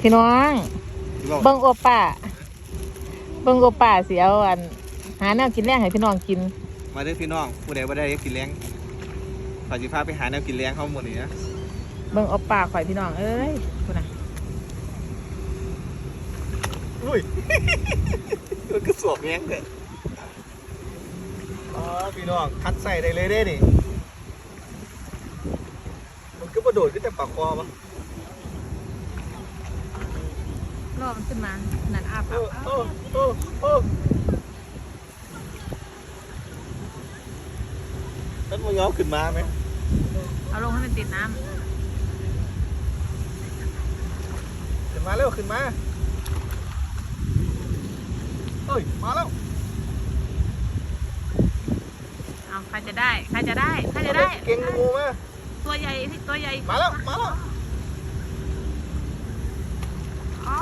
พี่น้องเบิ่งโอป้าเบิ่งโอป้าสิเอาอันหาแนวกินแรงให้พี่น้องกิน มาเด้อพี่น้องผู้ใดบ่ได้กินเลี้ยงขอจิพาไปหาแนวกินเลี้ยงเขาหมดนี่นะเบิ่งโอป้าข่อยพี่น้องเอ้ยคุณน่ะอุ้ยมันก็สวมแย้งเลยอ๋อพี่น้องคัดใส่ได้เลยเด้นี่มันก็กระโดดขึ้นแต่ปากคอปะ ร อมันขึ้นมานั่นอาเอปากอเออเออเออนั่นมันย้อขึ้นมาไหมเอาลงให้มันติดน้ำขึ้นมาเร็วขึ้นมาเฮ้ยมาแล้วเอาใครจะได้ใครจะได้ใครจะได้เก่งงูมาตัวใหญ่ที่ตัวใหญ่มาแล้วมาแล้ว อ๋อ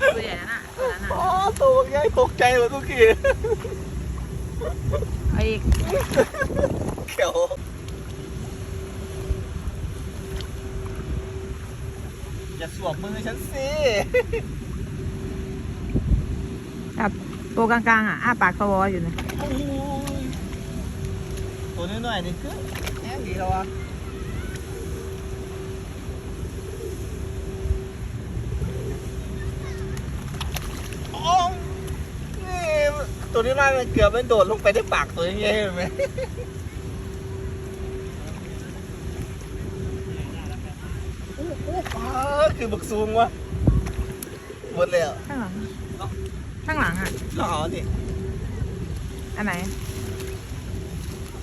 ตัวใหญ่นั่นน่ะตัวนั้นน่ะ อ๋อ ตัวใหญ่ตกใจเลยทุกทีเอาอีกเขียวอย่าสวมมือฉันสิครับตัวกลางๆอะอ้าปากสวออยู่นะโอ้ยตัวน้อยๆนี่คือแง่ดีแล้ววะโอ้ยนี่ ตัวนี้มันเกือบมันโดดลงไปในปากตัวยังไงเห็นไหมโอ้โหฟ้าคือบักซูงวะหมดแล้วข้างหลังข้างหลังอะหล่อนี่อันไหน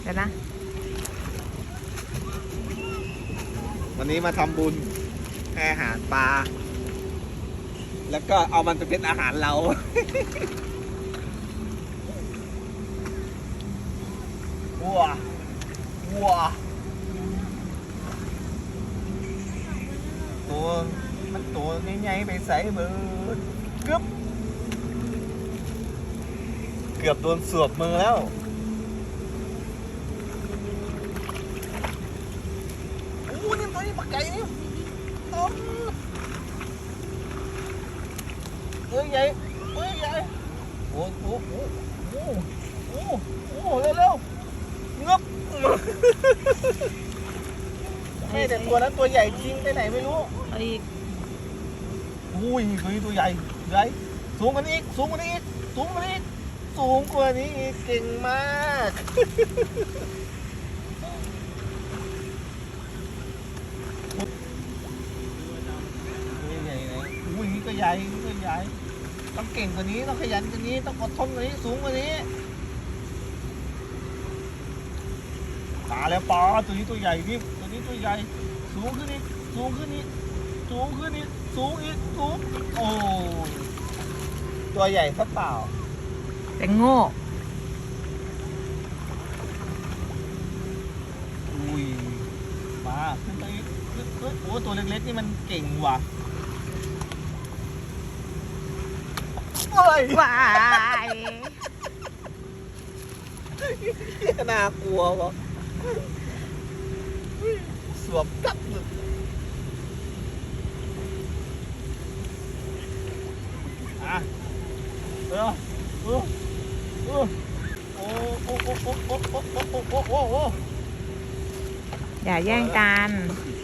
เดี๋ยวนะ วันนี้มาทำบุญให้อาหารปลา แล้วก็เอามันไปเป็นอาหารเรา วัววัวตัวมันตัวใหญ่ๆไปใส่เบิดเกือบเกือบโดนสวบมือแล้วโอ้นี่ตัวนี้ปลาไก่นี่ต้มเอ้ยใหญ่เอ้ยใหญ่โอ้โหโอ้โหโอ้โหเร็วเร็วๆ งบไม่แต่ตัวนั้นตัวใหญ่จริงไปไหนไม่รู้เอาอีกอุ้ยตัวนี้ตัวใหญ่ใหญ่สูงกว่านี้อีกสูงกว่านี้อีกสูงกว่านี้อีกสูงกว่านี้อีกเก่งมากตัวใหญ่ไหนอุ้ยนี่ก็ใหญ่นี่ก็ใหญ่ต้องเก่งกว่านี้ต้องขยันกว่านี้ต้องอดทนกว่านี้สูงกว่านี้ มาแล้วปลาตัวนี้ตัวใหญ่นี่ตัวนี้ตัวใหญ่ สูงขึ้นอีกสูงขึ้นอีกสูงขึ้นอีกสูงอีกสูงโอ้ยตัวใหญ่ซะเปล่าแต่โง่อุ้ยมาขึ้นไปอีกขึ้นขึ้นโอ้ตัวเล็กๆนี่มันเก่งว่ะโอ้ยว้าย น่ากลัววะ สวมกัดเลยอะเออเออเออโอ้โอ้โอ้โอ้โอ้โอ้โอ้โอ้โอ้โอ้อย่าแย่งกันโ